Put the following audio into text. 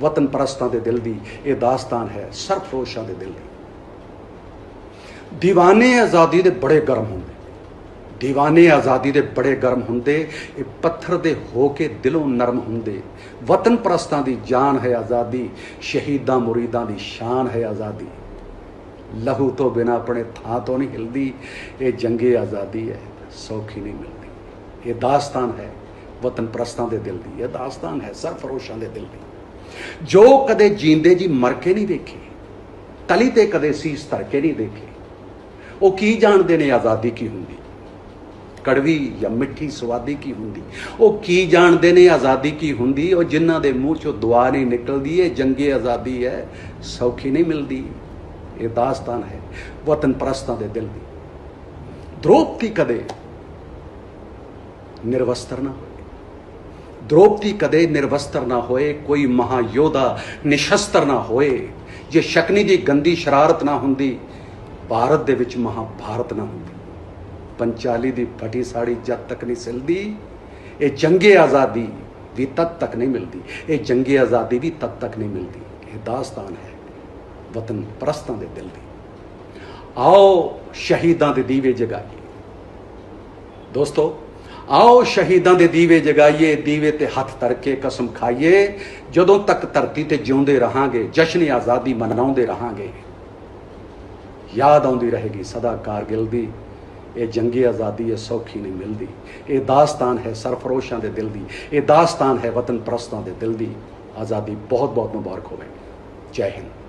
ਵਤਨ ਪਰਸਤਾਂ ਦੇ ਦਿਲ ਦੀ ਇਹ ਦਾਸਤਾਨ ਹੈ ਸਰਫਰੋਸ਼ਾਂ ਦੇ ਦਿਲ ਦੀ। دیਵਾਨੇ ਆਜ਼ਾਦੀ ਦੇ ਬੜੇ ਗਰਮ ਹੁੰਦੇ। دیਵਾਨੇ ਆਜ਼ਾਦੀ ਦੇ ਬੜੇ ਗਰਮ ਹੁੰਦੇ, ਇਹ ਪੱਥਰ ਦੇ ਹੋ ਕੇ ਦਿਲੋਂ ਨਰਮ ਹੁੰਦੇ। ਵਤਨ ਪਰਸਤਾਂ ਦੀ ਜਾਨ ਹੈ ਆਜ਼ਾਦੀ, ਸ਼ਹੀਦਾਂ ਮੁਰੀਦਾਂ ਦੀ ਸ਼ਾਨ ਹੈ ਆਜ਼ਾਦੀ। ਲਹੂ ਤੋਂ ਬਿਨਾ ਆਪਣੇ ਥਾਂ ਤੋਂ ਨਹੀਂ ਹਿਲਦੀ, ਇਹ ਜੰਗੇ ਆਜ਼ਾਦੀ ਹੈ, ਸੌਖੀ ਨਹੀਂ ਮਿਲਦੀ। ਇਹ ਦਾਸਤਾਨ ਹੈ, ਵਤਨ ਪ੍ਰਸਤਾਂ ਦੇ ਦਿਲ ਦੀ, ਇਹ ਦਾਸਤਾਨ ਹੈ ਸਰਫਰੋਸ਼ਾਂ ਦੇ ਦਿਲ ਦੀ। ਜੋ ਕਦੇ ਜੀਂਦੇ ਜੀ ਮਰ ਕੇ ਨਹੀਂ ਦੇਖੇ ਕਲੀ ਤੇ ਕਦੇ ਸੀਸ ਧਰ ਕੇ ਨਹੀਂ ਦੇਖੇ, ਉਹ ਕੀ ਜਾਣਦੇ ਨੇ ਆਜ਼ਾਦੀ ਕੀ ਹੁੰਦੀ? ਕੜਵੀ ਜਾਂ ਮਿੱਠੀ ਸਵਾਦੀ ਕੀ ਹੁੰਦੀ? ਉਹ ਕੀ ਜਾਣਦੇ ਨੇ ਆਜ਼ਾਦੀ ਕੀ ਹੁੰਦੀ? ਉਹ ਜਿਨ੍ਹਾਂ ਦੇ ਮੂੰਹ ਚੋਂ ਦੁਆ ਨਹੀਂ ਨਿਕਲਦੀ, ਇਹ ਜੰਗੇ ਆਜ਼ਾਦੀ ਹੈ, ਸੌਖੀ ਨਹੀਂ ਮਿਲਦੀ। ਇਹ ਦਾਸਤਾਨ ਹੈ, ਵਤਨ ਪ੍ਰਸਤਾਂ ਦੇ ਦਿਲ ਦੀ। ਦ੍ਰੋਪਦੀ ਕਦੇ ਨਿਰਵਸਤਰ ਨਾ ਹੋਏ। ਦ੍ਰੋਪਦੀ ਕਦੇ ਨਿਰਵਸਤਰ ਨਾ ਹੋਏ ਕੋਈ ਮਹਾਯੋਧਾ ਨਿਸ਼ਸਤਰ ਨਾ ਹੋਏ ਜੇ ਸ਼ਕਨੀ ਦੀ ਗੰਦੀ ਸ਼ਰਾਰਤ ਨਾ ਹੁੰਦੀ ਭਾਰਤ ਦੇ ਵਿੱਚ ਮਹਾਭਾਰਤ ਨਾ ਹੁੰਦੀ ਪੰਚਾਲੀ ਦੀ ਫਟੀ ਸਾੜੀ ਜਦ ਤੱਕ ਨਹੀਂ ਸਿਲਦੀ ਇਹ ਜੰਗੇ ਆਜ਼ਾਦੀ ਵੀ ਤਦ ਤੱਕ ਨਹੀਂ ਮਿਲਦੀ ਇਹ ਜੰਗੇ ਆਜ਼ਾਦੀ ਵੀ ਤਦ ਤੱਕ ਨਹੀਂ ਮਿਲਦੀ ਇਹ ਦਾਸਤਾਨ ਹੈ ਵਤਨ ਪ੍ਰਸਤਾਂ ਦੇ ਦਿਲ ਦੀ ਆਓ ਸ਼ਹੀਦਾਂ ਦੇ ਦੀਵੇ ਜਗਾਈਏ ਦੋਸਤੋ ਆਓ ਸ਼ਹੀਦਾਂ ਦੇ ਦੀਵੇ ਜਗਾਈਏ, ਦੀਵੇ ਤੇ ਹੱਥ ਧਰ ਕੇ ਕਸਮ ਖਾਈਏ। ਜਦੋਂ ਤੱਕ ਧਰਤੀ ਤੇ ਜਿਉਂਦੇ ਰਹਾਂਗੇ, ਜਸ਼ਨ ਆਜ਼ਾਦੀ ਮਨਾਉਂਦੇ ਰਹਾਂਗੇ। ਯਾਦ ਆਉਂਦੀ ਰਹੇਗੀ ਸਦਾ ਕਾਰਗਿਲ ਦੀ, ਇਹ ਜੰਗੀ ਆਜ਼ਾਦੀ, ਇਹ ਸੌਖੀ ਨਹੀਂ ਮਿਲਦੀ। ਇਹ ਦਾਸਤਾਨ ਹੈ ਸਰਫਰੋਸ਼ਾਂ ਦੇ ਦਿਲ ਦੀ, ਇਹ ਦਾਸਤਾਨ ਹੈ ਵਤਨ ਪ੍ਰਸਤਾਂ ਦੇ ਦਿਲ ਦੀ। ਆਜ਼ਾਦੀ ਬਹੁਤ ਬਹੁਤ ਮੁਬਾਰਕ ਹੋਵੇ। ਜੈ ਹਿੰਦ।